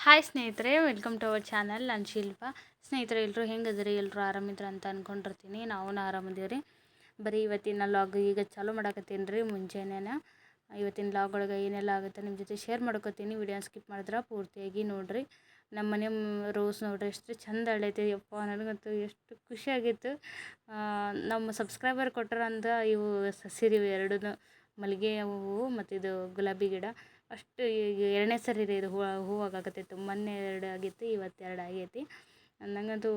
Hi ಸ್ನೇಹಿತರೆ welcome to our channel ನಾನು ಶಿಲ್ಪ. ಸ್ನೇಹಿತರೆ ಎಲ್ಲರೂ ಹೆಂಗದ್ರಿ ಎಲ್ಲರೂ ಆರಾಮಿದ್ರ ಅಂತ ಅಂದ್ಕೊಂಡಿರ್ತೀನಿ ನಾವು ರೀ ಬರೀ ಇವತ್ತಿನ ಲಾಗ್ ಈಗ ಚಾಲೂ ಮಾಡಕತ್ತೀನಿ ರೀ ಮುಂಜಾನೆನ. ಇವತ್ತಿನ ಲಾಗ್ ಒಳಗೆ ಏನೆಲ್ಲ ಆಗುತ್ತೆ ನಿಮ್ಮ ಜೊತೆ ಶೇರ್ ಮಾಡ್ಕೊತೀನಿ. ವಿಡಿಯೋ ಸ್ಕಿಪ್ ಮಾಡಿದ್ರೆ ಪೂರ್ತಿಯಾಗಿ ನೋಡಿರಿ. ನಮ್ಮ ಮನೆ ರೋಸ್ ನೋಡ್ರಿ ಎಷ್ಟು ಚಂದ ಅಳೈತಿ. ಯಪ್ಪ ನನಗಂತೂ ಎಷ್ಟು ಖುಷಿ ಆಗಿತ್ತು. ಆ, ನಮ್ಮ ಸಬ್ಸ್ಕ್ರೈಬರ್ ಕೊಟ್ಟರಂತ ಇವು ಸಸಿರಿ ಎರಡೂ ಮಲ್ಲಿಗೆ ಹೂವು ಮತ್ತು ಇದು ಗುಲಾಬಿ ಗಿಡ. ಅಷ್ಟು ಎರಡನೇ ಸರಿ ರೀ ಇದು ಹೂವು ಹೂವಾಗಕತ್ತೈತೆ ಮೊನ್ನೆ ಎರಡು ಆಗೈತಿ ಇವತ್ತು ಎರಡು ಆಗೈತಿ. ನನಗಂತೂ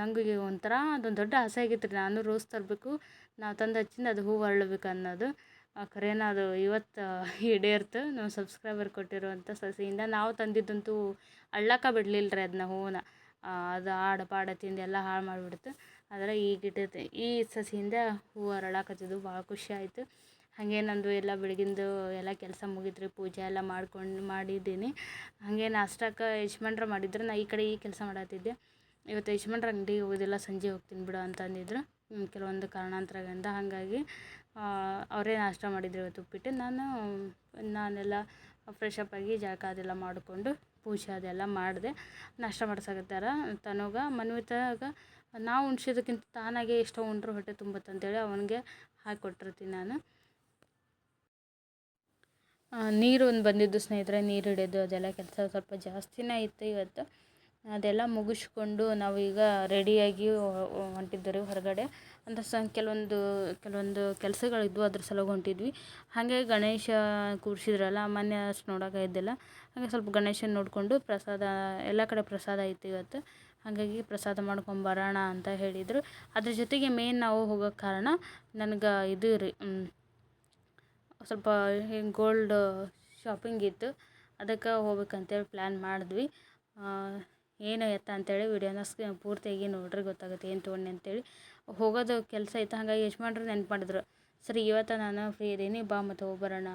ನನಗೆ ಒಂಥರ ಅದೊಂದು ದೊಡ್ಡ ಆಸೆ ಆಗಿತ್ತು ರೀ. ನಾನು ರೋಸ್ ತರಬೇಕು, ನಾವು ತಂದು ಹಚ್ಚಿಂದ ಅದು ಹೂವು ಅರಳಬೇಕು ಅನ್ನೋದು. ಆ ಖರೇನ ಅದು ಇವತ್ತು ಈಡೇರ್ತು. ನಮ್ಮ ಸಬ್ಸ್ಕ್ರೈಬರ್ ಕೊಟ್ಟಿರುವಂಥ ಸಸಿಯಿಂದ ನಾವು ತಂದಿದ್ದಂತೂ ಅಳ್ಳಕ್ಕ ಬಿಡಲಿಲ್ಲ ರೀ ಅದನ್ನ ಹೂವನ್ನ ಅದು ಆಡ ಪಾಡ ತಿಂದು ಎಲ್ಲ ಹಾಳು ಮಾಡಿಬಿಡ್ತು. ಆದರೆ ಈ ಗಿಡದ ಈ ಸಸಿಯಿಂದ ಹೂವು ಅರಳಾಕತ್ತಿದ್ದು ಭಾಳ ಖುಷಿ ಆಯಿತು. ಹಾಗೆ ನಂದು ಎಲ್ಲ ಬೆಳಗಿಂದು ಎಲ್ಲ ಕೆಲಸ ಮುಗಿದ್ರಿ, ಪೂಜೆ ಎಲ್ಲ ಮಾಡ್ಕೊಂಡು ಮಾಡಿದ್ದೀನಿ. ಹಾಗೆ ನಾಷ್ಟಕ್ಕೆ ಯಜಮಾನ್ರು ಮಾಡಿದ್ರು, ನಾ ಈ ಕಡೆ ಈ ಕೆಲಸ ಮಾಡತ್ತಿದ್ದೆ ಇವತ್ತು ಯಜಮಾನ್ರ ಅಂಗಡಿಗೆ ಹೋಗೋದಿಲ್ಲ, ಸಂಜೆ ಹೋಗ್ತೀನಿ ಬಿಡು ಅಂತ ಅಂದಿದ್ರು ಕೆಲವೊಂದು ಕಾರಣಾಂತರಗಳಿಂದ ಹಾಗಾಗಿ ಅವರೇ ನಾಷ್ಟ ಮಾಡಿದ್ರು ಇವತ್ತು ಉಪ್ಪಿಟ್ಟು. ನಾನು, ನಾನೆಲ್ಲ ಫ್ರೆಶ್ ಅಪ್ ಆಗಿ ಜಳಕ ಅದೆಲ್ಲ ಮಾಡಿಕೊಂಡು ಪೂಜೆ ಅದೆಲ್ಲ ಮಾಡಿದೆ. ನಾಷ್ಟ ಮಾಡ್ಸಕತ್ತಾರ ತನಗ. ಮನವಿತಾಗ ನಾವು ಉಣ್ಸಿದಕ್ಕಿಂತ ತಾನಾಗೆ ಎಷ್ಟೋ ಉಂಡ್ರು ಹೊಟ್ಟೆ ತುಂಬತ್ತಂತೇಳಿ ಅವನಿಗೆ ಹಾಕಿ ಕೊಟ್ಟಿರ್ತೀನಿ ನಾನು. ನೀರು ಒಂದು ಬಂದಿದ್ದು ಸ್ನೇಹಿತರೆ, ನೀರು ಹಿಡಿಯೋದು ಅದೆಲ್ಲ ಕೆಲಸ ಸ್ವಲ್ಪ ಜಾಸ್ತಿನೇ ಇತ್ತು ಇವತ್ತು. ಅದೆಲ್ಲ ಮುಗಿಸ್ಕೊಂಡು ಈಗ ರೆಡಿಯಾಗಿ ಹೊಂಟಿದ್ದರು ಹೊರಗಡೆ. ಅಂತ ಸ, ಕೆಲವೊಂದು ಕೆಲವೊಂದು ಕೆಲಸಗಳಿದ್ವು, ಅದ್ರ ಸಲುವಾಗಿ ಹೊಂಟಿದ್ವಿ. ಹಾಗೆ ಗಣೇಶ ಕೂರಿಸಿದ್ರಲ್ಲ, ಮೊನ್ನೆ ಅಷ್ಟು ನೋಡೋಕೆ ಇದ್ದಿಲ್ಲ. ಹಾಗೆ ಸ್ವಲ್ಪ ಗಣೇಶನ ನೋಡಿಕೊಂಡು ಪ್ರಸಾದ, ಎಲ್ಲ ಕಡೆ ಪ್ರಸಾದ ಇತ್ತು ಇವತ್ತು. ಹಾಗಾಗಿ ಪ್ರಸಾದ ಮಾಡ್ಕೊಂಡು ಬರೋಣ ಅಂತ ಹೇಳಿದರು. ಅದ್ರ ಜೊತೆಗೆ ಮೇನ್ ನಾವು ಹೋಗೋಕ್ಕೆ ಕಾರಣ, ನನಗೆ ಇದು ರೀ ಸ್ವಲ್ಪ ಗೋಲ್ಡ್ ಶಾಪಿಂಗ್ ಇತ್ತು. ಅದಕ್ಕೆ ಹೋಗ್ಬೇಕಂತೇಳಿ ಪ್ಲ್ಯಾನ್ ಮಾಡಿದ್ವಿ. ಏನು ಎತ್ತ ಅಂತೇಳಿ ವಿಡಿಯೋನ ಸ್, ಪೂರ್ತಿಯಾಗಿ ನೋಡ್ರಿ ಗೊತ್ತಾಗುತ್ತೆ, ಏನು ತೊಗೊಂಡೆ ಅಂತೇಳಿ. ಹೋಗೋದು ಕೆಲಸ ಇತ್ತು, ಹಾಗಾಗಿ ಯಜಮಾನ್ರು ನೆನ್ಪು ಮಾಡಿದ್ರು ಸರಿ, ಇವತ್ತು ನಾನು ಫ್ರೀ ಇದ್ದೀನಿ ಬಾ ಮತ್ತು ಹೋಗ್ಬರೋಣ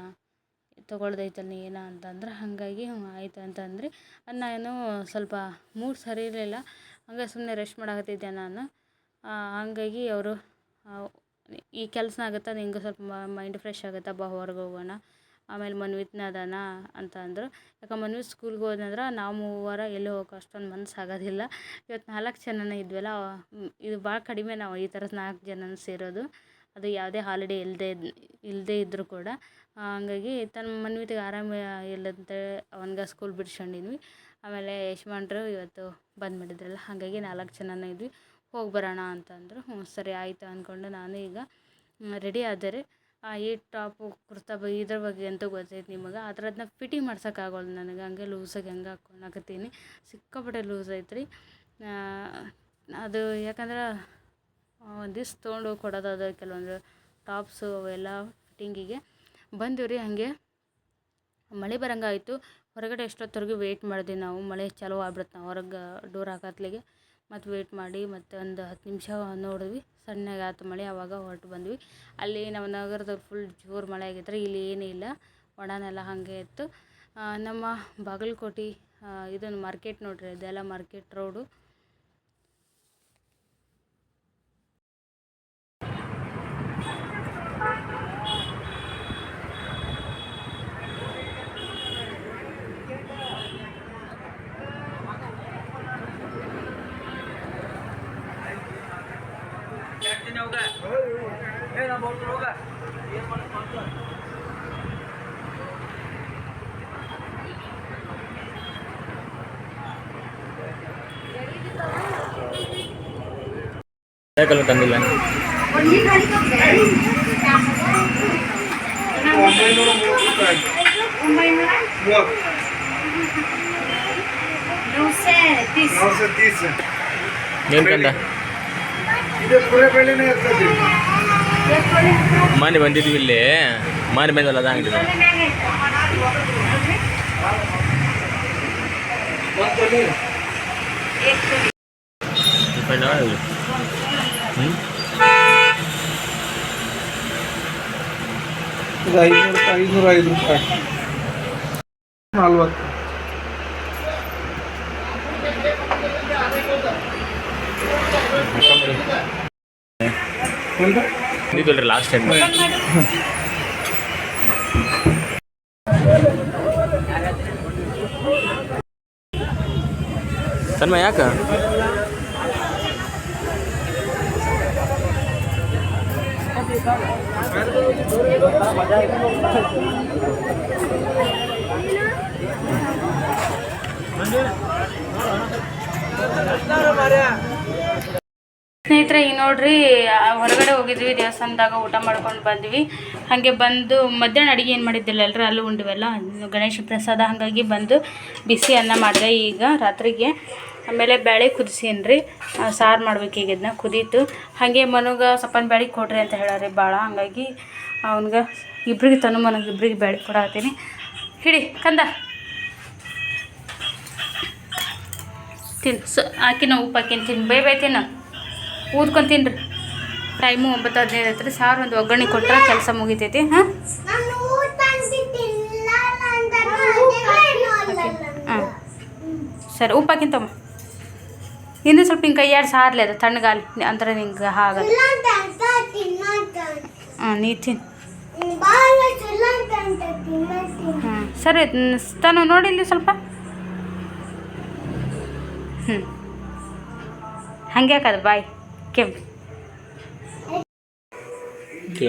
ತೊಗೊಳ್ದೈತಲ್ಲ ನೀ ಏನ? ಅಂತಂದ್ರೆ, ಹಾಗಾಗಿ ಹ್ಞೂ ಆಯಿತು ಅಂತಂದ್ರಿ. ಅದು ನಾನು ಸ್ವಲ್ಪ ಮೂಡ್ ಸರಿ ಇರಲಿಲ್ಲ, ಹಂಗೆ ಸುಮ್ಮನೆ ರೆಸ್ಟ್ ಮಾಡಕತ್ತಿದ್ದೆ ನಾನು. ಹಾಗಾಗಿ ಅವರು ಈ ಕೆಲಸ ಆಗುತ್ತೆ? ನಿಂಗೆ ಸ್ವಲ್ಪ ಮೈಂಡ್ ಫ್ರೆಶ್ ಆಗುತ್ತೆ? ಬಾ, ಹೊರಗೆ ಹೋಗೋಣ. ಆಮೇಲೆ ಮನ್ವಿತ್ನ ಅದಾನ ಅಂತ ಅಂದರು. ಯಾಕೆ ಮನ್ವಿತ್ ಸ್ಕೂಲ್ಗೆ ಹೋದಂದ್ರೆ ನಾವು ಮೂವರ ಎಲ್ಲೂ ಹೋಗೋಕೆ ಅಷ್ಟೊಂದು ಮನ್ಸು ಆಗೋದಿಲ್ಲ. ಇವತ್ತು ನಾಲ್ಕು ಜನನೇ ಇದ್ವಲ್ಲ, ಇದು ಭಾಳ ಕಡಿಮೆ ನಾವು ಈ ಥರ ನಾಲ್ಕು ಜನ ಸೇರೋದು. ಅದು ಯಾವುದೇ ಹಾಲಿಡೇ ಇಲ್ಲದೆ ಇಲ್ಲದೆ ಇದ್ದರೂ ಕೂಡ. ಹಾಗಾಗಿ ತನ್ನ ಮನ್ವಿತಿಗೆ ಆರಾಮ ಇಲ್ಲದಂತೆ ಅವನ್ಗೆ ಸ್ಕೂಲ್ ಬಿಡ್ಸ್ಕೊಂಡಿದ್ವಿ. ಆಮೇಲೆ ಯಜಮಾನ್ರು ಇವತ್ತು ಬಂದುಬಿಟ್ಟಿದ್ರಲ್ಲ, ಹಾಗಾಗಿ ನಾಲ್ಕು ಜನನೇ ಇದ್ವಿ. ಹೋಗಿ ಬರೋಣ ಅಂತಂದರು. ಹ್ಞೂ, ಸರಿ ಆಯಿತು ಅಂದ್ಕೊಂಡು ನಾನು ಈಗ ರೆಡಿ ಆದರೆ ಈ ಟಾಪು, ಕುರ್ತಾ ಬ, ಇದ್ರ ಬಗ್ಗೆ ಅಂತೂ ಗೊತ್ತೈತೆ ನಿಮಗೆ. ಅದ್ರದನ್ನ ಫಿಟ್ಟಿಂಗ್ ಮಾಡ್ಸೋಕ್ಕಾಗೋಲ್ಲ ನನಗೆ. ಹಂಗೆ ಲೂಸಾಗಿ ಹಂಗೆ ಹಾಕ್ಕೊಳಕತ್ತೀನಿ ಸಿಕ್ಕಾಪಟ್ಟೆ ಲೂಸ್ ಐತ್ರಿ. ಅದು ಯಾಕಂದ್ರೆ ಒಂದಿವ್ಸ ತೊಗೊಂಡು ಕೊಡೋದಾದ ಕೆಲವೊಂದು ಟಾಪ್ಸು ಅವೆಲ್ಲ ಫಿಟ್ಟಿಂಗಿಗೆ ಬಂದಿವಿ ರೀ ಹಾಗೆ ಮಳೆ ಬರಂಗಾಯಿತು. ಹೊರಗಡೆ ಎಷ್ಟೊತ್ತವರೆಗೂ ವೆಯ್ಟ್ ಮಾಡಿದ್ವಿ ನಾವು. ಮಳೆ ಚಾಲೂ ಆಗ್ಬಿಡುತ್ತೆ ನಾವು. ಹೊರಗೆ ಡೋರ್ ಹಾಕತ್ಲಿಗೆ. ಮತ್ತು ವೇಟ್ ಮಾಡಿ ಮತ್ತು ಒಂದು ಹತ್ತು ನಿಮಿಷ ನೋಡಿದ್ವಿ. ಸಣ್ಣಗೆ ಆಯ್ತು ಮಳೆ ಆವಾಗ ಹೊರಟು ಬಂದ್ವಿ. ಅಲ್ಲಿ ನಮ್ಮ ನಗರದಲ್ಲಿ ಫುಲ್ ಜೋರು ಮಳೆ ಆಗಿದ್ರೆ ಇಲ್ಲಿ ಏನೂ ಇಲ್ಲ. ಒಣನೆಲ್ಲ ಹಾಗೆ ಇತ್ತು. ನಮ್ಮ ಬಾಗಲಕೋಟೆ ಇದೊಂದು ಮಾರ್ಕೆಟ್ ನೋಡ್ರಿ ಇದೆಲ್ಲ ಮಾರ್ಕೆಟ್ ರೋಡು ಸೈಕಲ್ ತಂದಿಲ್ಲ. ಏನು ಕಂಡ ಮಾನೆ ಬಂದಿದ್ವಿ ಇಲ್ಲಿ. ಮನೆ ಬಂದಲ್ಲ ಅದ ಅಂಗಡಿ. ಇದು ಐನೂರು ಐನೂರ ಐದು ರೂಪಾಯಿ. ನಲ್ವತ್ತು. ಲಾಸ್ಟ್ ಟೈಮ್ ತನ್ಮ ಯಾಕೆ? ಸ್ನೇಹಿತರೆ, ಈ ನೋಡ್ರಿ ಹೊರಗಡೆ ಹೋಗಿದ್ವಿ, ದೇವಸ್ಥಾನದಾಗ ಊಟ ಮಾಡ್ಕೊಂಡು ಬಂದ್ವಿ. ಹಾಗೆ ಬಂದು ಮಧ್ಯಾಹ್ನ ಅಡುಗೆ ಏನು ಮಾಡಿದ್ದಿಲ್ಲ ಅಲ್ರಿ ಅಲ್ಲೂ ಉಂಡಿವೆಲ್ಲ ಗಣೇಶ ಪ್ರಸಾದ ಹಾಗಾಗಿ ಬಂದು ಬಿಸಿ ಅನ್ನ ಮಾಡಿದೆ ಈಗ ರಾತ್ರಿಗೆ. ಆಮೇಲೆ ಬೇಳೆ ರೀ ಸಾರು ಮಾಡ್ಬೇಕು ಈಗ ಇದನ್ನ ಕುದೀತು. ಹಾಗೆ ಮನೋಗ ಸಪ್ಪನ ಬೇಳೆ ಕೊಡ್ರಿ ಅಂತ ಹೇಳಾರಿ ಭಾಳ ಹಂಗಾಗಿ ಅವ್ನಿಗೆ ಇಬ್ರಿಗೆ ತನು ಮನಗೆ ಇಬ್ರಿಗೆ ಬೇಳೆ ಕೊಡತ್ತೀನಿ. ಹಿಡಿ ಕಂದ. ತಿನ್ ಸ ಹಾಕಿನ ಉಪ್ಪು ಹಾಕಿನ ತಿನ್ ಬೈ ಬೈ ತಿನ್ನ. ಊದ್ಕೊಂಡು ತಿನ್ರಿ. ಟೈಮು ಒಂಬತ್ತು ಹದಿನೈದು ಐತ್ರಿ ಸಾರು ಒಂದು ಒಗ್ಗರಣೆ ಕೊಟ್ಟರೆ ಕೆಲಸ ಮುಗಿತೈತಿ. ಹಾಂ? ಹಾಂ ಸರಿ ಉಪ್ಪು ಹಾಕಿಂತಮ್ಮ ಇನ್ನೂ ಸ್ವಲ್ಪ ಹಿಂಗೆ ಕೈ ಎರಡು ಸಾರ್ಲಿ ಅದು ತಣ್ಣಗಾಲಿ ಅಂದ್ರೆ ನಿಂಗೆ ಹಾಗೆ. ಹಾಂ ನೀ ತಿನ್. ಹಾಂ ಸರಿ ತಾನು ನೋಡಿ ಇಲ್ಲಿ ಸ್ವಲ್ಪ. ಹ್ಞೂ ಹಂಗೆ ಹಾಕದು ಬಾಯ್. ಕೆಂಪು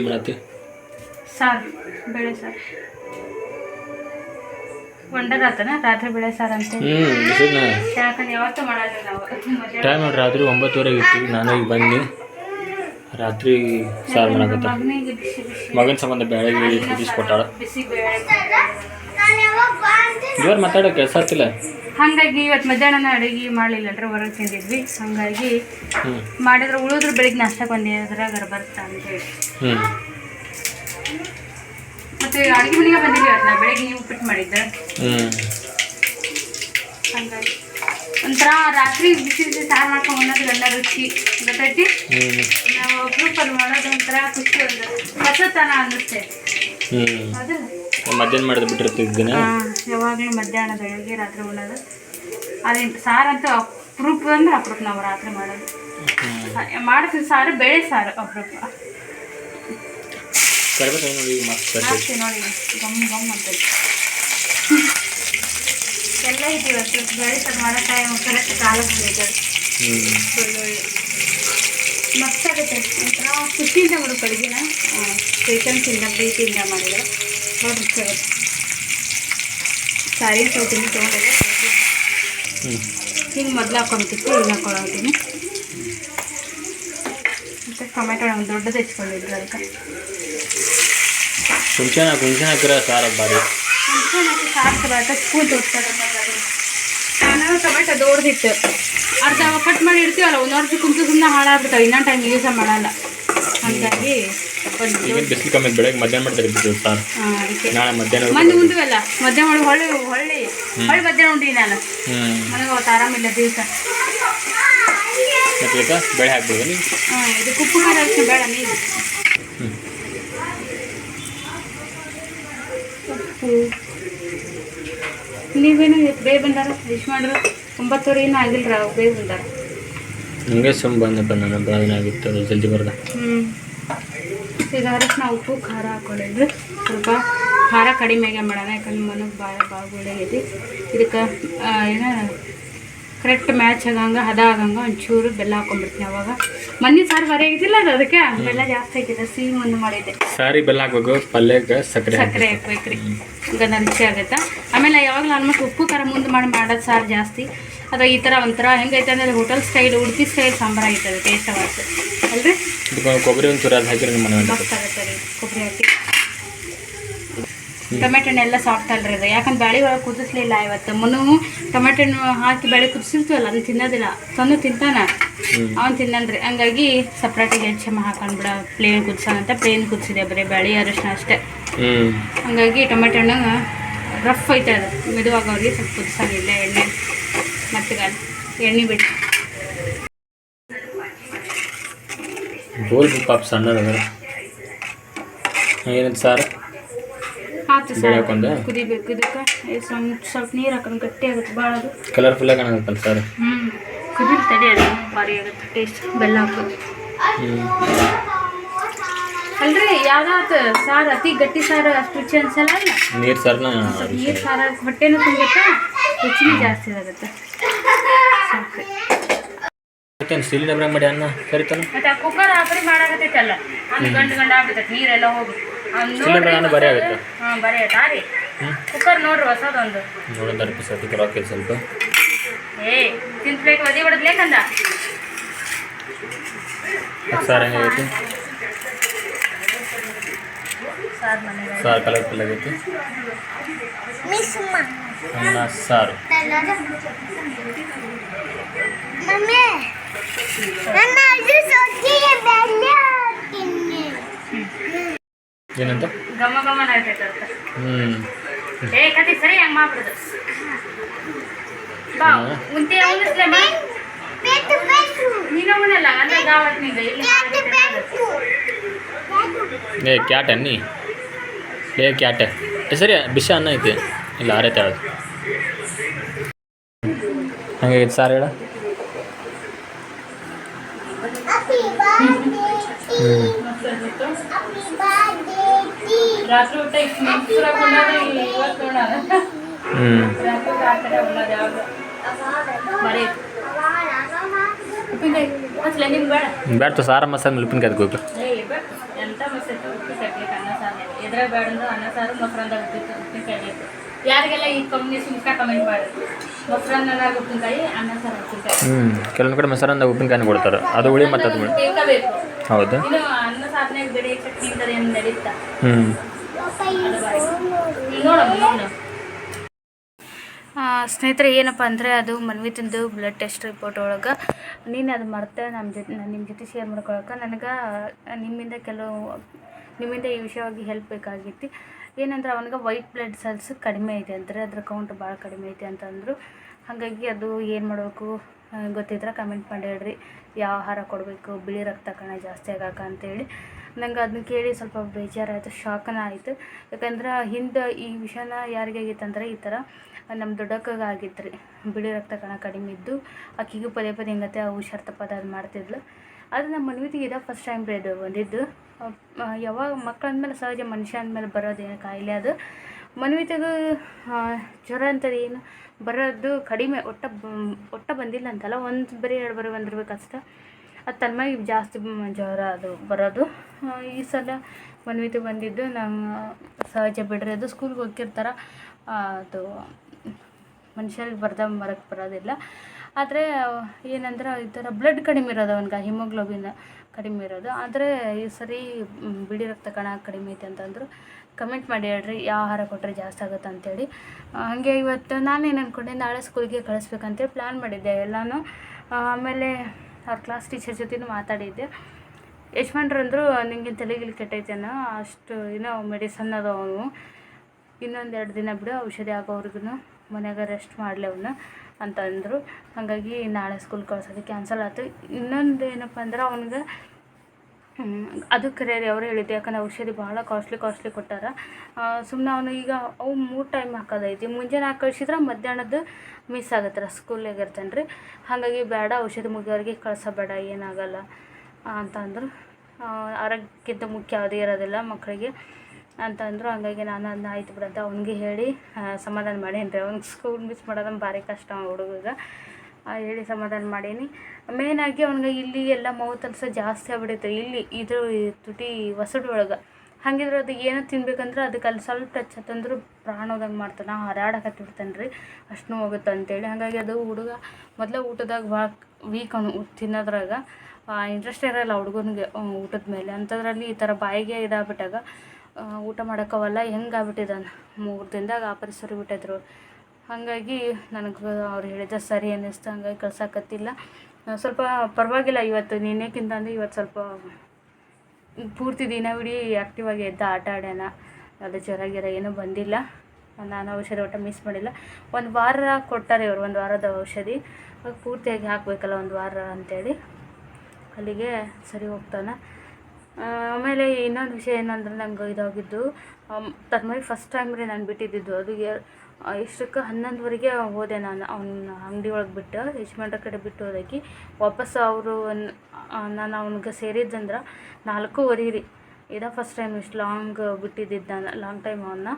ಮಾಡತ್ತಿ ಸಾರು ಬೇಳೆ ಸಾರು ವಂಡರ್ ಆತನ ರಾತ್ರಿ ಬೆಳೆ ಸಾರು ಅಂತ ಹ್ಞೂ ಬಿಸಿನ ಯಾಕಂದ್ರೆ ಯಾವತ್ತೂ ಮಾಡಲ್ಲ ನಾವು. ಟೈಮ್ ರಾತ್ರಿ ಒಂಬತ್ತುವರೆಗೆ ಇತ್ತು ನಾನು ಈಗ ಬಂದು ರಾತ್ರಿ ಸಾರು ಮಾಡಕತ್ತ ಮಗನ ಸಂಬಂಧ ಬೆಳಗ್ಗೆ ಕುದಿಸ್ಕೊಟ್ಟಾಳ ಬೇಳೆ ಜೋರು ಮಾತಾಡೋ ಕೆಲಸ ಆಗ್ತಿಲ್ಲ? ಹಾಗಾಗಿ ಇವತ್ತು ಮಧ್ಯಾಹ್ನ ಅಡುಗೆ ಮಾಡಲಿಲ್ಲ ಅಂದ್ರೆ ಹೊರಗೆ ತಿಂದಿದ್ವಿ. ಹಾಗಾಗಿ ಹ್ಞೂ ಮಾಡಿದ್ರೆ ಉಳಿದ್ರೆ ಬೆಳಿಗ್ಗೆ ನಾಷ್ಟಕ್ಕೆ ಒಂದೇ ಅದ್ರಾಗ ಬರ್ತಾ ಅಂತೇಳಿ ಮತ್ತೆ ಅಡುಗೆ ಮನೆಗೆ ಬಂದಿದ್ವಿ ಇವತ್ತು ನಾ ಬೆಳಿಗ್ಗೆ ನೀವು ಉಪ್ಪಿಟ್ಟು ಮಾಡಿದ್ದೆ. ಹಂಗಾಗಿ. ಒಂಥರ ರಾತ್ರಿ ಬಿಸಿ ಬಿಸಿ ಸಾರು ಮಾಡ್ಕೊಂಡು ಉಣ್ಣೋದು ಗಂಡ ರುಚಿ ಗೊತ್ತೈತಿ ನಾವು ಒಬ್ರೂಪಲ್ಲಿ ಮಾಡೋದು ಒಂಥರ ಖುಷಿ ಒಂದು ಹೊಸತನ ಅನ್ನಿಸ್ತೈತೆ ಮಧ್ಯಾಹ್ನ ಮಾಡಿದ್ ಬಿಟ್ಟಿರ್ತಿದ್ದೀನಿ ಯಾವಾಗಲೂ ಮಧ್ಯಾಹ್ನ ಬೆಳಗ್ಗೆ ರಾತ್ರಿ ಉಣ್ಣೋದು. ಅದೇನು ಸಾರಂತೂ ಅಪರೂಪ ಅಂದ್ರೆ ಅಪರೂಪ ನಾವು ರಾತ್ರಿ ಮಾಡೋದು. ಮಾಡ್ತೀವಿ ಸಾರು ಬೇಳೆ ಸಾರು ಅಪರೂಪ. ನೋಡಿ ಈಗ ಮಸ್ತ್ ಹಾಕ್ತೀವಿ ನೋಡಿ ಗಮ್ ಗಮ್ ಅಂತೈತಿ ಎಲ್ಲ ಐತಿ ಇವತ್ತು ಬೆಳೆ ಸಾರು ಮಾಡೋ ಟೈಮ್ ಕರೆಕ್ಟ್ ಕಾಲ ಬಂದೈತೆ ಹ್ಞೂ ಮಸ್ತ್ ಆಗುತ್ತೆ. ಒಂಥರ ಖುಷಿಯಿಂದ ಮಾಡೋದು ಅಡುಗೆನ ಪೇಷನ್ಸಿಂದ ಪ್ರೀತಿಯಿಂದ ಮಾಡಿದ್ರು ಭಾಳ ರುಚಿ ಆಗುತ್ತೆ. ಸಾರಿ ಸೌತಿನ ತೊಗೊಂಡಿದ್ದೆ. ಹ್ಞೂ ಹಿಂಗೆ ಮೊದಲು ಹಾಕೊಬೇಕಿತ್ತು ಈಗ ಹಾಕೊಳ್ಳೋತೀನಿ ಮತ್ತು ಟೊಮೆಟೊ ದೊಡ್ಡದು ಹೆಚ್ಕೊಂಡಿದ್ರು ಅದಕ್ಕೆ. ಹುಣ್ಸೆ ಹಾಕಿ ಹಾಕಿರ ಸಾರ ತೋರಿಸ್ತಾರೆ ಟೊಮೆಟೊ ದೊಡ್ಡದಿತ್ತು ಅರ್ಧ ಕಟ್ ಮಾಡಿ ಇಡ್ತೀವಲ್ಲ ಒಂದು ಅರ್ಧ ಕುಂತು ಸುಮ್ಮನೆ ಹಾಳಾಗ್ಬಿಡ್ತಾವೆ ಇನ್ನೊಂದು ಟೈಮ್ ಯೂಸ ಮಾಡಲ್ಲ. ಹಾಗಾಗಿ ಬಿಸಿಲು ಕಮ್ಮಿ ಬೆಳಗ್ಗೆ ಮಧ್ಯಾಹ್ನ ಮಾಡ್ತಾರೆ ಬಿಸಿಲು ಸಾರು? ನಾಳೆ ಮಧ್ಯಾಹ್ನ ಮಂದಿ ಉಂಡ್ವಲ್ಲ ಮಧ್ಯಾಹ್ನ. ಒಳಗೆ ಹೊಳ್ಳಿ ಹೊಳ್ಳಿ ಹೊಳ್ಳಿ ಮಧ್ಯಾಹ್ನ ಉಂಡಿ ನಾನು. ನನಗೆ ಅವತ್ತು ಆರಾಮಿಲ್ಲ ದಿವಸ. ಮತ್ತೆ ಬೆಳೆ ಹಾಕ್ಬಿಡ್ದು ನೀವು ಹಾಂ ಇದು ಕುಪ್ಪು ಖಾರ ಬೇಡ ನೀರು ಉಪ್ಪು ನೀವೇನು ಬೇಗ ಬಂದಾರ? ವಿಶ್ ಮಾಡ್ರು ಒಂಬತ್ತುವರೆ ಏನೂ ಆಗಿಲ್ಲ ರೀ ಅವು ಬೇಗ ಬಂದಾರ. ಹಂಗೆ ಸುಮ್ ಬಂದಪ್ಪ ನನ್ನ ಆಗಿತ್ತು ಅದು ಜಲ್ದಿ ಬರ್ದ. ಹ್ಞೂ ಈಗ ನಾವು ಉಪ್ಪು ಖಾರ ಹಾಕೊಳ್ಳಿದ್ರು ಸ್ವಲ್ಪ ಖಾರ ಕಡಿಮೆಗೆ ಮಾಡೋಣ ಯಾಕಂದ್ರೆ ಮನಗೆ ಭಾಳ ಐತಿ ಇದಕ್ಕೆ ಏನ ಕರೆಕ್ಟ್ ಮ್ಯಾಚ್ ಆಗಂಗೆ ಹದ ಆಗಂಗೆ ಒಂಚೂರು ಬೆಲ್ಲ ಹಾಕೊಂಡ್ಬಿಡ್ತೀನಿ ಅವಾಗ. ಮನೆ ಸಾರು ಬರೀ ಆಗಿದ್ದಿಲ್ಲ ಅದು ಅದಕ್ಕೆ? ಬೆಲ್ಲ ಜಾಸ್ತಿ ಹಾಕಿದೆ ಸಿಹಿ ಒಂದು ಮಾಡಿದ್ದೆ. ಸಾರಿ ಬೆಲ್ಲ ಹಾಕ್ಬೇಕು ಪಲ್ಯಕ್ಕೆ ಸಕ್ಕರೆ ಸಕ್ಕರೆ ಹಾಕ್ಬೇಕ್ರಿ. ಈಗ ರುಚಿ ಆಗುತ್ತೆ. ಆಮೇಲೆ ಯಾವಾಗಲೂ ಆಲ್ಮೋಸ್ಟ್ ಉಪ್ಪು ಖಾರ ಮುಂದೆ ಮಾಡಿ ಮಾಡೋದು ಸಾರು ಜಾಸ್ತಿ. ಅದು ಈ ಥರ ಒಂಥರ ಹೆಂಗೈತೆ ಅಂದರೆ hotel style Udupi style sambar ಆಗೈತೆ ಟೇಸ್ಟ್ ಆಗುತ್ತೆ ಅಲ್ರಿ ಕೊಬ್ಬರಿ ಒಂಚೂರು ಚೂರು ಅದು ಹಾಕಿರಿ ಮನೆ ಮಸ್ತ್ ಆಗುತ್ತೆ ರೀ. ಟೊಮೆಟೊ ಹಣ್ಣು ಎಲ್ಲ ಸಾಫ್ಟ್ ಅಲ್ರಿ ಅದು. ಯಾಕಂದ್ರೆ ಬ್ಯಾಳಿ ಒಳಗೆ ಕುದಿಸ್ಲಿಲ್ಲ ಇವತ್ತು. ಮುನು ಟೊಮೆಟೊ ಹಾಕಿ ಬ್ಯಾಳಿ ಕುದಿಸಿರ್ತೀವಲ್ಲ ಅದನ್ನ ತಿನ್ನೋದಿಲ್ಲ. ತಂದು ತಿಂತಾನ? ಅವನು ತಿನ್ನಲ್ರಿ ಹಂಗಾಗಿ ಸಪ್ರೇಟಾಗಿ ಹೆಚ್ಚಮ್ಮ ಹಾಕೊಂಡ್ಬಿಡ ಪ್ಲೇನ್ ಕುದಿಸೋಣಂತ ಪ್ಲೇನ್ ಕುದಿಸಿದೆ ಬರೀ ಬ್ಯಾಳಿ ಅರಶಿನ ಅಷ್ಟೇ. ಹಂಗಾಗಿ ಟೊಮೆಟೊ ಹಣ್ಣು ರಫ್ ಐತೆ ಅದು. ಮೆದುವಾಗೋರಿಗೆ ಸ್ವಲ್ಪ ಕುದಿಸಂಗಿಲ್ಲ ಎಣ್ಣೆ ಮತ್ತೆ ಎಣ್ಣೆ ಬಿಟ್ಟು ಗೋಲ್ ಪಾಪ ಸಣ್ಣ ಏನಂತ ಸಾರು? ಆತು ಸಾರು. ಹಾಕೊಂಡೆ ಕುದಿಬೇಕು. ಇದಕ್ಕೆ ಸ್ವಲ್ಪ ಸ್ವಲ್ಪ ನೀರು ಹಾಕೊಂಡು ಗಟ್ಟಿ ಆಗುತ್ತೆ ಭಾಳ ಅದು. ಕಲರ್ಫುಲ್ಲಾಗಿ ಕಾಣಕತ್ತಲ್ಲ ಸರ್ ಹ್ಞೂ ಕುದಿಲ್ ತಡಿ ಅದು. ಭಾರಿ ಆಗುತ್ತೆ. ಟೇಸ್ಟ್ ಬೆಲ್ಲ ಹಾಕೋದು ಅಲ್ರಿ ಯಾವ್ದಾತ ಸಾರು ಅತಿ ಗಟ್ಟಿ ಸಾರು ಅಷ್ಟು ರುಚಿ ಅನ್ಸಲ್ಲ ನೀರು ಸಾರನ್ನ ನೀರು ಸಾರು ಹೊಟ್ಟೆನೂ ತುಂಬುತ್ತೆ ರುಚಿನೂ ಜಾಸ್ತಿ ಆಗುತ್ತೆ. ಸಾಕು. ಮತ್ತೇನು ಸ್ಟೀಲ್ ಡಬ್ರಾಗ ಮಾಡಿ ಅನ್ನ ಕರಿತಾನೆ? ಮತ್ತೆ ಆ ಕುಕ್ಕರ್ ಆಪರಿ ಮಾಡಾಕತ್ತೈತಲ್ಲ? ಅದು ಗಂಡ ಗಂಡು ಆಗ್ಬಿಟ್ಟೈತೆ ನೀರೆಲ್ಲ ಹೋಗಿ. ಡಬ್ರಾಗ ಅನ್ನ ಬರೀ ಆಗುತ್ತೆ. ಹಾಂ ಬರೀ ಆಯ್ತಾ? ರೀ. ಕುಕ್ಕರ್ ನೋಡ್ರಿ ಹೊಸದೊಂದು ರೂಪಾಯಿ ಅದಕ್ಕೆ ರೊಕ್ಕ ಇದೆ ಸ್ವಲ್ಪ. ಏ ತಿನ್ಸ್ಬೇಕು ಒದಿ ಹೊಡೆದ್ಲೇಕಂದ ಅದು ಸಾರು ಸಾರ್ ಕಲರ್ಫುಲ್ ಆಗೈತಿ. ಅನ್ನ ಸಾರು. ಮಮ್ಮಿ ನನ್ನ ಅದು ಹಾಕ್ತೀನಿ ಏನಂತ? ಆಗ್ತೈತೆ ಹ್ಞೂ ಏ ಕತಿ ಸರಿ ಹಂಗೆ ಮಾಡ್ಬಿಡುದು ಬಾ ಉಂತಿ ಉಣಿಸ್ಲೆ ಬಾ ಪೆಟ್ಟು ಪೆಟ್ಟು ನೀನು ಉಣಲ್ಲ ಅಂದ್ರೆ ಗಾವತ್ನಿಂದ ಇಲ್ಲಿ ಪೆಟ್ಟು ಪೆಟ್ಟು ಏ ಕ್ಯಾಟ್ ಅನ್ನಿ. ಏ ಕ್ಯಾಟ. ಸರಿ ಬಿಸಿ ಅನ್ನ ಐತೆ. ಇಲ್ಲ ಆರೈತೆ ಹೇಳೋದು ಹಂಗೆ ಸಾರ್ ಹೇಳ. ಬರ್ತ್ಡೇ ರಾತ್ರಿ ಊಟ ಇಷ್ಟು ಮಿಕ್ಸ್ರಾಗ ಉಣ್ಣೋದು ಇವತ್ತು ಉಣ್ಣೋದು ಹ್ಞೂ ರಾತ್ರಿ ಊಟ ಆ ಥರ ಉಣ್ಣೋದು ಯಾವುದು? ಬರೀ ಉಪ್ಪಿನಕಾಯಿ. ಹಚ್ಲ ನಿಮ್ಗೆ ಬೇಡ. ಸಾರ ಮಸಾಲೆ ಉಪ್ಪಿನಕಾಯಿ ಎಂತ ಮಸ್ತು ಉಪ್ಪಿನಕಾಯಿ ಅನ್ನ ಸಾರು. ಎದ್ರ ಬೇಡ ಅಂದ್ರೆ ಅನ್ನ ಸಾರು ಮೊಸರಂದ ಉಪ್ಪಿನಕಾಯಿ ಬೇಕು. ಯಾರಿಗೆಲ್ಲ ಈ ಕಾಂಬಿನೇಷನ್ ಇಷ್ಟ ಕಮೆಂಟ್ ಮಾಡಿ. ಮೊಸರನ್ನ ಉಪ್ಪಿನಕಾಯಿ ಅನ್ನ ಸಾರು ಉಪ್ಪಿನಕಾಯಿ. ಹ್ಞೂ ಕೆಲವೊಂದು ಕಡೆ ಮಸಾಲಂದ ಉಪ್ಪಿನಕಾಯಿ ಕೊಡ್ತಾರೆ. ಅದು ಹುಳಿ ಮತ್ತು ಅದು ಬೇಕು. ಹೌದು? ಹ್ಞೂ ಸ್ನೇಹಿತರೆ ಏನಪ್ಪ ಅಂದರೆ ಅದು ಮನ್ವಿತಿಂದು ಬ್ಲಡ್ ಟೆಸ್ಟ್ ರಿಪೋರ್ಟ್ ಒಳಗೆ. ನೀನು ಅದು ಮರ್ತೆ ನಮ್ಮ ಜೊತೆ ನಾನು ನಿಮ್ಮ ಜೊತೆ ಶೇರ್ ಮಾಡ್ಕೊಳಕ್ಕೆ ನನಗೆ ನಿಮ್ಮಿಂದ ಕೆಲವು ನಿಮ್ಮಿಂದ ಈ ವಿಷಯವಾಗಿ ಹೆಲ್ಪ್ ಬೇಕಾಗಿತ್ತು. ಏನಂದ್ರೆ ಅವನಿಗೆ ವೈಟ್ ಬ್ಲಡ್ ಸೆಲ್ಸ್ ಕಡಿಮೆ ಐತೆ ಅಂದರೆ ಅದ್ರ ಕೌಂಟ್ ಭಾಳ ಕಡಿಮೆ ಐತೆ ಅಂತಂದರು. ಹಾಗಾಗಿ ಅದು ಏನು ಮಾಡಬೇಕು? ಗೊತ್ತಿದ್ರೆ ಕಮೆಂಟ್ ಮಾಡಿ ಹೇಳ್ರಿ. ಯಾವ ಆಹಾರ ಕೊಡಬೇಕು? ಬಿಳಿ ರಕ್ತ ಕಣ ಜಾಸ್ತಿ ಆಗಾಕ ಅಂತೇಳಿ. ನಂಗೆ ಅದನ್ನ ಕೇಳಿ ಸ್ವಲ್ಪ ಬೇಜಾರಾಯಿತು ಶಾಕನ ಆಯಿತು. ಯಾಕಂದ್ರೆ ಹಿಂದೆ ಈ ವಿಷಯನ ಯಾರಿಗೆ ಆಗಿತ್ತಂದ್ರೆ ಈ ಥರ ನಮ್ಮ ದೊಡ್ಡಕ್ಕಾಗ ಆಗಿತ್ತು ಬಿಳಿ ರಕ್ತ ಕಣ ಕಡಿಮೆ ಇದ್ದು ಆಕಿಗೂ ಪದೇ ಪದೇ ಹಿಂಗತ್ತೆ ಹುಷಾರ್ತಪ್ಪ ಅದು ಮಾಡ್ತಿದ್ಲು. ಅದು ನಮ್ಮ ಮನ್ವಿತಿಗೆ ಇದ ಫಸ್ಟ್ ಟೈಮ್ ರೀ ಬಂದಿದ್ದು. ಯಾವಾಗ ಮಕ್ಕಳು ಅಂದಮೇಲೆ ಸಹಜ ಮನುಷ್ಯ ಅಂದಮೇಲೆ ಬರೋದೇನು ಕಾಯಿಲೆ ಅದು. ಮನ್ವಿತಿಗೂ ಜ್ವರ ಅಂತದ್ದು ಏನು? ಬರೋದು ಕಡಿಮೆ, ಒಟ್ಟ ಒಟ್ಟ ಬಂದಿಲ್ಲ ಅಂತಲ್ಲ, ಒಂದು ಬರಿ ಎರಡು ಬರಿ ಬಂದಿರ್ಬೇಕು ಅಷ್ಟೆ ಅದು ತನ್ಮಾಗಿ ಜಾಸ್ತಿ ಜ್ವರ ಅದು ಬರೋದು. ಈ ಸಲ ಮನ್ವಿತಿ ಬಂದಿದ್ದು ನಮ್ಮ ಸಹಜ ಬಿಡ್ರಿ, ಅದು ಸ್ಕೂಲ್ಗೆ ಹೋಗಿರ್ತಾರೆ ಅದು ಮನುಷ್ಯರಿಗೆ ಬರ್ದ ಮರಕ್ಕೆ ಬರೋದಿಲ್ಲ. ಆದರೆ, ಏನಂದ್ರೆ ಈ ಥರ ಬ್ಲಡ್ ಕಡಿಮೆ ಇರೋದು, ಅವ್ನಿಗೆ ಹಿಮೋಗ್ಲೋಬಿನ್ ಕಡಿಮೆ ಇರೋದು. ಆದರೆ ಈ ಸರಿ ಬಿಡಿ ರಕ್ತ ಕಣ ಕಡಿಮೆ ಐತೆ ಅಂತಂದ್ರು. ಕಮೆಂಟ್ ಮಾಡಿ ಹೇಳ್ರಿ, ಯಾವ ಆಹಾರ ಕೊಟ್ಟರೆ ಜಾಸ್ತಿ ಆಗುತ್ತೆ ಅಂತೇಳಿ. ಹಾಗೆ ಇವತ್ತು ನಾನೇನು ಅಂದ್ಕೊಂಡೆ ನಾಳೆ ಸ್ಕೂಲ್ಗೆ ಕಳಿಸ್ಬೇಕಂತೇಳಿ ಪ್ಲ್ಯಾನ್ ಮಾಡಿದ್ದೆ ಎಲ್ಲನೂ. ಆಮೇಲೆ ಅವ್ರ ಕ್ಲಾಸ್ ಟೀಚರ್ ಜೊತೆನೂ ಮಾತಾಡಿದ್ದೆ. ಯಜಮಾನ್ರು ಅಂದರು ನಿಂಗೆ ತಲೆಗಿಲಿ ಕೆಟ್ಟೈತೇನೋ, ಅಷ್ಟು ಏನೋ ಮೆಡಿಸನ್ ಅದ ಅವನು. ಇನ್ನೊಂದು ಎರಡು ದಿನ ಬಿಡು, ಔಷಧಿ ಆಗೋವ್ರಿಗೂ ಮನೆಯಾಗ ರೆಸ್ಟ್ ಮಾಡಲಿ ಅವನು ಅಂತ ಅಂದರು ಹಾಗಾಗಿ ನಾಳೆ ಸ್ಕೂಲ್ ಕಳ್ಸೋದು ಕ್ಯಾನ್ಸಲ್ ಆಯ್ತು. ಇನ್ನೊಂದು ಏನಪ್ಪ ಅಂದ್ರೆ, ಅವ್ನಿಗೆ ಅದು ಕರೆ ರೀ ಅವ್ರು ಹೇಳಿದ್ದು ಯಾಕಂದ್ರೆ ಔಷಧಿ ಭಾಳ ಕಾಸ್ಟ್ಲಿ ಕಾಸ್ಟ್ಲಿ ಕೊಟ್ಟಾರ. ಸುಮ್ಮನೆ ಅವನು ಈಗ ಅವು ಮೂರು ಟೈಮ್ ಹಾಕೋದೈತಿ. ಮುಂಜಾನೆ ಹಾಕಿ ಕಳ್ಸಿದ್ರೆ ಮಧ್ಯಾಹ್ನದ್ದು ಮಿಸ್ ಆಗತ್ತೆ ಸ್ಕೂಲ್ನಾಗ ಇರ್ತಾನೆ ರೀ. ಹಾಗಾಗಿ ಬೇಡ ಔಷಧಿ ಮುಗಿಯೋರಿಗೆ ಕಳ್ಸೋಬೇಡ ಏನಾಗಲ್ಲ ಅಂತಂದರು ಅಂತ ಅಂದರು. ಆರೋಗ್ಯಕ್ಕಿಂತ ಮುಖ್ಯ ಯಾವುದೇ ಇರೋದಿಲ್ಲ ಮಕ್ಕಳಿಗೆ ಅಂತ ಹಾಗಾಗಿ ನಾನು ಅದನ್ನ ಆಯ್ತು ಬಿಡಂತ ಅವ್ನಿಗೆ ಹೇಳಿ ಸಮಾಧಾನ ಮಾಡೇನಿ ರೀ ಅವ್ನಿಗೆ ಸ್ಕೂಲ್ ಮಿಸ್ ಮಾಡೋದಂಗೆ ಭಾರಿ ಕಷ್ಟ ಹುಡುಗಗೆ. ಆ, ಹೇಳಿ ಸಮಾಧಾನ ಮಾಡೀನಿ. ಮೇಯ್ನಾಗಿ ಅವ್ನಿಗೆ ಇಲ್ಲಿ ಎಲ್ಲ ಮೌತಲ್ಸ ಜಾಸ್ತಿ ಆಗ್ಬಿಡುತ್ತೆ ಇಲ್ಲಿ ಇದು ತುಟಿ ಹೊಸಡು ಒಳಗೆ. ಹಾಗಿದ್ರೆ ಅದು ಏನೋ ತಿನ್ಬೇಕಂದ್ರೆ ಅದಕ್ಕೆ ಅಲ್ಲಿ ಸ್ವಲ್ಪ ಟಚ್ ಹತ್ತಂದ್ರೆ ಪ್ರಾಣ ಹೋದಂಗೆ ಮಾಡ್ತಾನೆ ಹಾರಾಡಕತ್ತಿರ್ತಾನೆ ರೀ ಅಷ್ಟು ಹೋಗುತ್ತೆ ಅಂತೇಳಿ. ಹಾಗಾಗಿ ಅದು ಹುಡುಗ ಮೊದಲೇ ಊಟದಾಗ ಭಾಳ ವೀಕ್ ಅವನು ತಿನ್ನೋದ್ರಾಗ ಇಂಟ್ರೆಸ್ಟ್ ಇರೋಲ್ಲ ಹುಡುಗನಿಗೆ ಊಟದ ಮೇಲೆ. ಅಂಥದ್ರಲ್ಲಿ ಈ ಥರ ಬಾಯಿಗೆ ಇದಾಗ್ಬಿಟ್ಟಾಗ ಊಟ ಮಾಡೋಕ್ಕವಲ್ಲ ಹೆಂಗೆ ಆಗ್ಬಿಟ್ಟಿದ್ದಾನೆ ಮೂರು ದಿನದಾಗ ಆಪರಿಸರಿ ಬಿಟ್ಟಿದ್ರು ಹಾಗಾಗಿ ನನಗೆ ಅವ್ರು ಹೇಳಿದ ಸರಿ ಅನ್ನಿಸ್ತು, ಹಂಗಾಗಿ ಕಳ್ಸಕತ್ತಿಲ್ಲ. ಸ್ವಲ್ಪ ಪರವಾಗಿಲ್ಲ ಇವತ್ತು ನಿನ್ನೆಕ್ಕಿಂತ ಅಂದ್ರೆ ಇವತ್ತು ಸ್ವಲ್ಪ ಪೂರ್ತಿ ದಿನವಿಡೀ ಆ್ಯಕ್ಟಿವ್ ಆಗಿ ಎದ್ದ ಆಟ ಆಡ್ಯಾನ. ಅದು ಜ್ವರ ಗಿರ ಏನೂ ಬಂದಿಲ್ಲ. ನಾನು ಔಷಧಿ ಒಟ್ಟ ಮಿಸ್ ಮಾಡಿಲ್ಲ. ಒಂದು ವಾರ ಕೊಟ್ಟಾರೆ ಇವರು, ಒಂದು ವಾರದ ಔಷಧಿ. ಪೂರ್ತಿಯಾಗಿ ಹಾಕಬೇಕಲ್ಲ, ಒಂದು ವಾರ ಅಂತೇಳಿ. ಅಲ್ಲಿಗೆ ಸರಿ ಹೋಗ್ತಾನೆ. ಆಮೇಲೆ ಇನ್ನೊಂದು ವಿಷಯ ಏನಂದ್ರೆ ನಂಗೆ ಇದಾಗಿದ್ದು ತನ್ಮಯ್ ಫಸ್ಟ್ ಟೈಮ್ ರೀ ನಾನು ಬಿಟ್ಟಿದ್ದಿದ್ದು. ಅದು ಎಷ್ಟಕ್ಕೆ ಹನ್ನೊಂದುವರೆಗೆ ಹೋದೆ ನಾನು ಅವ್ನ ಅಂಗಡಿ ಒಳಗೆ ಬಿಟ್ಟು, ಯಜಮಾನ್ರ ಕಡೆ ಬಿಟ್ಟು ಹೋದಾಕಿ ವಾಪಸ್ ಅವರು ನಾನು ಅವ್ನಿಗೆ ಸೇರಿದ್ದಂದ್ರೆ ನಾಲ್ಕೂವರೆ ರೀ ಇದೇ ಫಸ್ಟ್ ಟೈಮ್ ಇಷ್ಟು ಲಾಂಗ್ ಬಿಟ್ಟಿದ್ದಿದ್ದು ನಾನು ಲಾಂಗ್ ಟೈಮ್ ಅವನ್ನ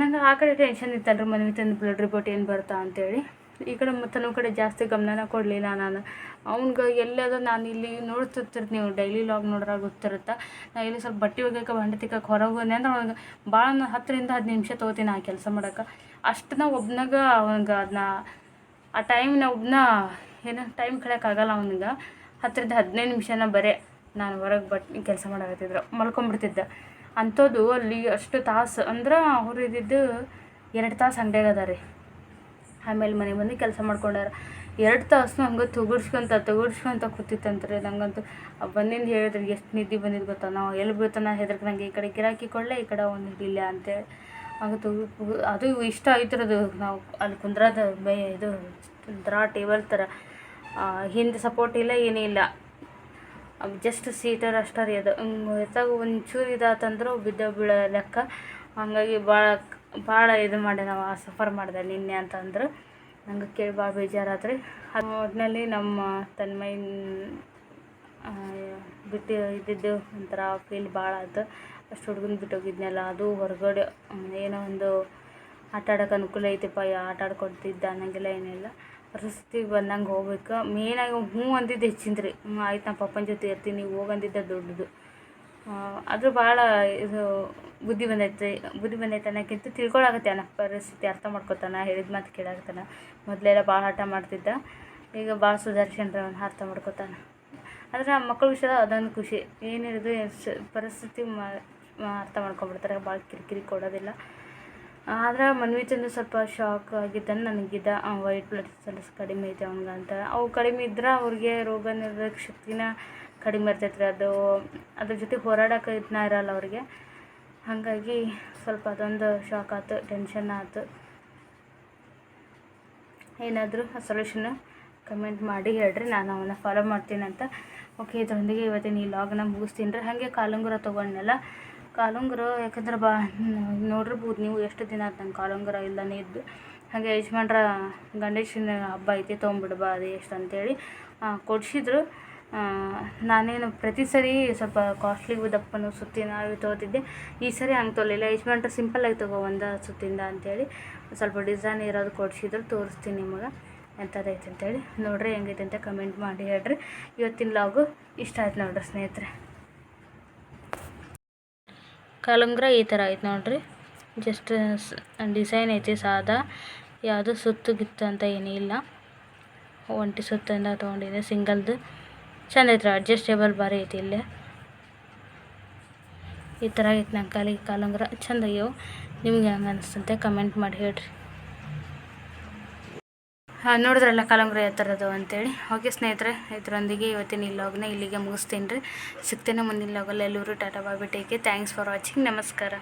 ನಂಗೆ ಆ ಕಡೆ ಟೆನ್ಷನ್ ಇತ್ತಲ್ರಿ ಮನೆ ತಂದು ಬ್ಲಡ್ ರಿಪೋರ್ಟ್ ಏನು ಬರ್ತಾ ಅಂತೇಳಿ. ಈ ಕಡೆ ಮತ್ತು ಕಡೆ ಜಾಸ್ತಿ ಗಮನನ ಕೊಡಲಿಲ್ಲ ನಾನು. ಅವ್ನ್ಗೆ ಎಲ್ಲದ ನಾನು ಇಲ್ಲಿ ನೋಡ್ತಿರ್ತೀರಿ ನೀವು ಡೈಲಿ ಲಾಗ್ ನೋಡ್ರಾಗ ಗೊತ್ತಿರುತ್ತೆ? ನಾ ಇಲ್ಲಿ ಸ್ವಲ್ಪ ಬಟ್ಟೆ ಒಗ್ಯಕ್ಕೆ ಬಂಡೆ ತಿಕ್ಕಕ್ಕೆ ಹೊರಗೆ ಅಂದ್ರೆ ಅವ್ನಿಗೆ ಭಾಳ ಹತ್ತರಿಂದ ಹದಿನೈದು ನಿಮಿಷ ತೊಗೋತೀನಿ ಆ ಕೆಲಸ ಮಾಡೋಕೆ. ಅಷ್ಟು ನಾ ಒಬ್ನಾಗ ಅವ್ನಿಗೆ ಅದನ್ನ ಆ ಟೈಮ್ನ ಒಬ್ಬನ ಏನು ಟೈಮ್ ಕಳೆಯೋಕ್ಕಾಗಲ್ಲ ಅವನಿಗೆ. ಹತ್ತರಿಂದ ಹದಿನೈದು ನಿಮಿಷನ ಬರೇ ನಾನು ಹೊರಗೆ ಬಟ್, ಕೆಲಸ ಮಾಡಕತ್ತಿದ್ರು. ಮಲ್ಕೊಂಬಿಡ್ತಿದ್ದೆ. ಅಂಥದ್ದು ಅಲ್ಲಿ ಅಷ್ಟು ತಾಸು, ಅಂದ್ರೆ ಅವ್ರು ಇದ್ದಿದ್ದು ಎರಡು ತಾಸು ಅಂಗಡಿಯಾಗ ರೀ. ಆಮೇಲೆ ಮನೆಗೆ ಬಂದು ಕೆಲಸ ಮಾಡ್ಕೊಂಡಾರ. ಎರಡು ತಾಸು ಹಂಗೆ ತುಗುಡ್ಸ್ಕೊಂತ ತುಗುಡ್ಸ್ಕೊಂತ ಕೂತಿತ್ತಂತ್ರಿ ನಂಗಂತೂ. ಬಂದಿಂದ ಹೇಳಿದ್ರೆ, ಎಷ್ಟು ನಿದ್ದೆ ಬಂದಿದ್ದು ಗೊತ್ತಾ? ನಾವು ಎಲ್ಲಿ ಬೀಳ್ತಾನ ಹೆದರ್ಕ ನಂಗೆ ಈ ಕಡೆ ಗಿರಾಕಿ ಕೊಡಲೇ, ಈ ಕಡೆ ಒಂದು ಹಿಡಿಲ್ಲ ಅಂತೇಳಿ. ಹಂಗೆ ತುಗು ಅದು ಇಷ್ಟ ಆಯ್ತಿರೋದು ನಾವು ಅಲ್ಲಿ ಕುಂದ್ರದ ಇದು ದ್ರಾ ಟೇಬಲ್ ಥರ. ಹಿಂದೆ ಸಪೋರ್ಟ್ ಇಲ್ಲ, ಏನೂ ಇಲ್ಲ. ಜಸ್ಟ್ ಸೀಟರ್ ಅಷ್ಟೇ ರೀ ಅದು. ಎತ್ತಾಗ ಒಂಚೂರು ಇದಾತಂದ್ರೆ ಬಿದ್ದ ಬೀಳೋ ಲೆಕ್ಕ. ಹಾಗಾಗಿ ಭಾಳ ಭಾಳ ಇದು ಮಾಡಿ ನಾವು ಸಫರ್ ಮಾಡಿದೆ ನಿನ್ನೆ ಅಂತಂದ್ರೆ. ನಂಗೆ ಕೇಳಿ ಭಾಳ ಬೇಜಾರಾದ್ರಿ ರೀ ಅದು ಒಟ್ಟಿನಲ್ಲಿ ನಮ್ಮ ತನ್ಮಯ ಬಿಟ್ಟು ಇದ್ದಿದ್ದು ಒಂಥರ ಫೀಲ್ ಭಾಳ ಆಯ್ತು ಅಷ್ಟು ಹುಡುಗನ ಬಿಟ್ಟು ಹೋಗಿದ್ನಲ್ಲ ಅದು ಹೊರಗಡೆ, ಏನೋ ಒಂದು ಆಟ ಆಡೋಕೆ ಅನುಕೂಲ ಐತಿಪ್ಪ ಆಟ ಆಡ್ಕೊಡ್ತಿದ್ದ ಅನ್ನಂಗಿಲ್ಲ, ಏನಿಲ್ಲ. ಪರಿಸ್ಥಿತಿ ಬಂದಂಗೆ ಹೋಗ್ಬೇಕು. ಮೇನಾಗಿ ಹ್ಞೂ ಅಂದಿದ್ದು ಹೆಚ್ಚಿಂದ್ರಿ ಆಯ್ತು ನಮ್ಮ ಪಪ್ಪನ ಜೊತೆ ಇರ್ತೀನಿ ಹೋಗಂದಿದ್ದ ದೊಡ್ಡದು. ಆದರೂ ಭಾಳ ಇದು ಬುದ್ಧಿ ಬಂದೈತೆ ಬುದ್ಧಿ ಬಂದೈತೆ ಅನ್ನೋಕ್ಕಿಂತ ಅನ್ನ ಪರಿಸ್ಥಿತಿ ಅರ್ಥ ಮಾಡ್ಕೊತಾನೆ, ಹೇಳಿದ ಮಾತು ಕೇಳಾಕತ್ತಾನ ಮೊದಲೆಲ್ಲ ಭಾಳ ಹಠ ಮಾಡ್ತಿದ್ದ, ಈಗ ಭಾಳ ಸುಧಾರಿಸ್ಕೊಂಡ್ರೆ ಅರ್ಥ ಮಾಡ್ಕೊತಾನೆ. ಆದರೆ ಆ ಮಕ್ಕಳ ವಿಷಯ ಅದೊಂದು ಖುಷಿ, ಏನಿರೋದು ಪರಿಸ್ಥಿತಿ ಮಾ ಅರ್ಥ ಮಾಡ್ಕೊಂಬಿಡ್ತಾರೆ ಭಾಳ ಕಿರಿಕಿರಿ ಕೊಡೋದಿಲ್ಲ. ಆದ್ರೆ ಚಂದ್ರ ಸ್ವಲ್ಪ ಶಾಕ್ ಆಗಿದ್ದಾನೆ ನನಗಿದ್ದ ವೈಟ್ ಬ್ಲಡ್ ಸೆಲ್ಸ್ ಕಡಿಮೆ ಐತೆ ಅವ್ನಿಗೆ ಅಂತ ಅವು ಕಡಿಮೆ ಇದ್ರೆ ಅವ್ರಿಗೆ ರೋಗ ನಿರೋಧಕ ಶಕ್ತಿನ ಕಡಿಮೆ ಇರ್ತೈತೆ ರೀ ಅದು, ಅದ್ರ ಜೊತೆ ಹೋರಾಡೋಕೆ ಇದನ್ನ ಇರಲ್ಲ ಅವ್ರಿಗೆ. ಹಾಗಾಗಿ ಸ್ವಲ್ಪ ಅದೊಂದು ಶಾಕ್ ಆಯ್ತು ಟೆನ್ಷನ್ ಆಯ್ತು. ಏನಾದರೂ ಸೊಲ್ಯೂಷನ್ ಕಮೆಂಟ್ ಮಾಡಿ ಹೇಳ್ರಿ, ನಾನು ಅವನ್ನ ಫಾಲೋ ಮಾಡ್ತೀನಿ ಅಂತ. ಓಕೆ ಇದರೊಂದಿಗೆ ಇವತ್ತಿನ ಈ ಲಾಗ್ನ ಮುಗಿಸ್ತೀನಿ ರೀ. ಹಾಗೆ ಕಾಲುಂಗುರ ತೊಗೊಂಡ್ನಲ್ಲ, ಕಾಲುಂಗುರ ಯಾಕಂದ್ರೆ ಬಾ ನೋಡಿರ್ಬೋದು ನೀವು ಎಷ್ಟು ದಿನ ಆಯ್ತು ನಂಗೆ ಕಾಲುಂಗುರ ಇಲ್ಲನೇ ಇದ್ದು. ಹಾಗೆ ಯಜಮಾನ್ರ ಗಣೇಶನ ಹಬ್ಬ ಐತಿ ತೊಗೊಂಬಿಡ್ಬಾ ಅದು ಎಷ್ಟು ಅಂತೇಳಿ ಕೊಡಿಸಿದ್ರು. ನಾನೇನು ಪ್ರತಿ ಸರಿ ಸ್ವಲ್ಪ ಕಾಸ್ಟ್ಲಿ ದಪ್ಪನೂ ಸುತ್ತಿನ ಇವು ತೊಗೋತಿದ್ದೆ. ಈ ಸರಿ ಹಂಗೆ ತೊಗೊಲಿಲ್ಲ ಸಿಂಪಲ್ ಸಿಂಪಲ್ಲಾಗಿ ತೊಗೋ ಒಂದು ಸುತ್ತಿಂದ ಅಂತೇಳಿ ಸ್ವಲ್ಪ ಡಿಸೈನ್ ಇರೋದು ಕೊಡಿಸಿದ್ರು ತೋರಿಸ್ತೀನಿ ನಿಮಗೆ. ಎಂಥದ್ದೈತೆ ಅಂತೇಳಿ. ನೋಡ್ರಿ ಹೆಂಗೈತೆ ಅಂತ ಕಮೆಂಟ್ ಮಾಡಿ ಹೇಳ್ರಿ. ಇವತ್ತಿನ ಲಾಗು ಇಷ್ಟ ಆಯ್ತು ನೋಡ್ರಿ ಸ್ನೇಹಿತರೆ. ಕಲಂಗ್ರ ಈ ಥರ ಐತೆ ನೋಡ್ರಿ. ಜಸ್ಟ್ ಡಿಸೈನ್ ಐತಿ ಸಾದಾ. ಯಾವುದು ಸುತ್ತು ಗಿತ್ತು ಅಂತ ಏನೂ ಇಲ್ಲ ಒಂಟಿ ಸುತ್ತಿಂದ ತೊಗೊಂಡಿದ್ದೆ ಸಿಂಗಲ್ದು ಚಂದ ಐತ್ರಿ ಅಡ್ಜಸ್ಟೇಬಲ್ ಭಾರಿ ಐತಿ ಇಲ್ಲೇ. ಈ ಥರ ಐತೆ ನನ್ನ ಕಾಲಿಗೆ ಕಾಲಂಗ್ರ ಚಂದ ಆಗ್ಯಾವ. ನಿಮ್ಗೆ ಹೆಂಗೆ ಅನಿಸ್ತಂತೆ ಕಮೆಂಟ್ ಮಾಡಿ ಹೇಳ್ರಿ. ಹಾಂ, ನೋಡಿದ್ರಲ್ಲ ಕಾಲಂಗ್ರ ಯಾವ ಥರದ್ದು ಅಂತೇಳಿ. ಓಕೆ ಸ್ನೇಹಿತರೆ ಇದರೊಂದಿಗೆ ಇವತ್ತಿನ ಈ ಇಲ್ಲಿಗೆ ಮುಗಿಸ್ತೀನಿ ರೀ. ಸಿಗ್ತೇನೆ ಮುಂದಿನ ಲಾಗಲ್ಲಿ ಎಲ್ಲರೂ ಟಾಟಾ ಬಾಬಿ ಟೇಕೆ ಥ್ಯಾಂಕ್ಸ್ ಫಾರ್ ವಾಚಿಂಗ್ ನಮಸ್ಕಾರ.